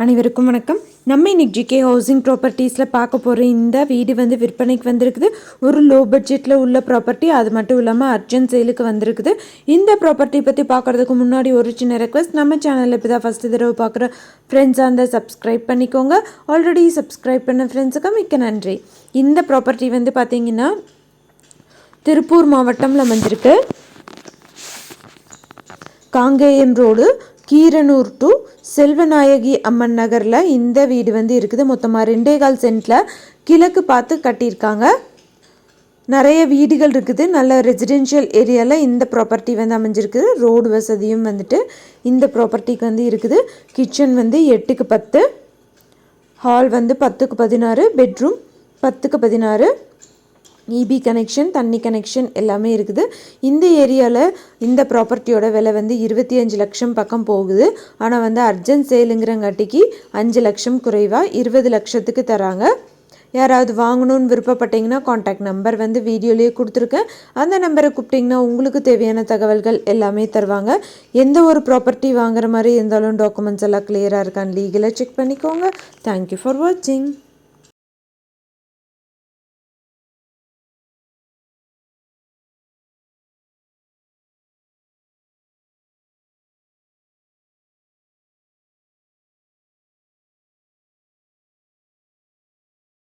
அனைவருக்கும் வணக்கம். நம்ம இன்னைக்கு ஜிகே ஹவுசிங் ப்ராப்பர்ட்டிஸில் பார்க்க போகிற இந்த வீடு வந்து விற்பனைக்கு வந்திருக்குது. ஒரு லோ பட்ஜெட்டில் உள்ள ப்ராப்பர்ட்டி அது மட்டும் இல்லாமல் அர்ஜென்ட் சேலுக்கு வந்திருக்குது. இந்த ப்ராப்பர்ட்டி பற்றி பார்க்குறதுக்கு முன்னாடி ஒரு சின்ன ரெக்வஸ்ட் நம்ம சேனலில் இப்போ தான் ஃபஸ்ட்டு தடவை பார்க்குற ஃப்ரெண்ட்ஸாக இருந்தால் சப்ஸ்கிரைப் பண்ணிக்கோங்க. ஆல்ரெடி சப்ஸ்கிரைப் பண்ண ஃப்ரெண்ட்ஸுக்கு மிக்க நன்றி. இந்த ப்ராப்பர்ட்டி வந்து பார்த்திங்கன்னா திருப்பூர் மாவட்டம்ல அமைஞ்சிருக்கு காங்கேயம் ரோடு. கீரனூர் டு செல்வநாயகி அம்மன் நகரில் இந்த வீடு வந்து இருக்குது. மொத்தமாக ரெண்டே கால் சென்ட்டில் கிழக்கு பார்த்து கட்டியிருக்காங்க. நிறைய வீடுகள் இருக்குது. நல்ல ரெசிடென்ஷியல் ஏரியாவில் இந்த ப்ராப்பர்ட்டி வந்து அமைஞ்சிருக்குது ரோடு வசதியும் வந்துட்டு இந்த ப்ராப்பர்ட்டிக்கு வந்து இருக்குது. கிச்சன் வந்து எட்டுக்கு பத்து. ஹால் வந்து பத்துக்கு பதினாறு. பெட்ரூம் பத்துக்கு பதினாறு. இபி கனெக்ஷன் தண்ணி கனெக்ஷன் எல்லாமே இருக்குது. இந்த ஏரியாவில் இந்த ப்ராப்பர்ட்டியோட விலை வந்து இருபத்தி அஞ்சு லட்சம் பக்கம் போகுது. ஆனால் வந்து அர்ஜென்ட் சேலுங்கிறங்காட்டிக்கு அஞ்சு லட்சம் குறைவாக இருபது லட்சத்துக்கு தராங்க. யாராவது வாங்கணும்னு விருப்பப்பட்டீங்கன்னா காண்டாக்ட் நம்பர் வந்து வீடியோலேயே கொடுத்துருக்கேன். அந்த நம்பரை கூப்பிட்டிங்கன்னா உங்களுக்கு தேவையான தகவல்கள் எல்லாமே தருவாங்க. எந்த ஒரு ப்ராப்பர்ட்டி வாங்குற மாதிரி இருந்தாலும் டாக்குமெண்ட்ஸ் எல்லாம் கிளியராக இருக்கான்னு லீகலாக செக் பண்ணிக்கோங்க. தேங்க்யூ ஃபார் வாட்சிங்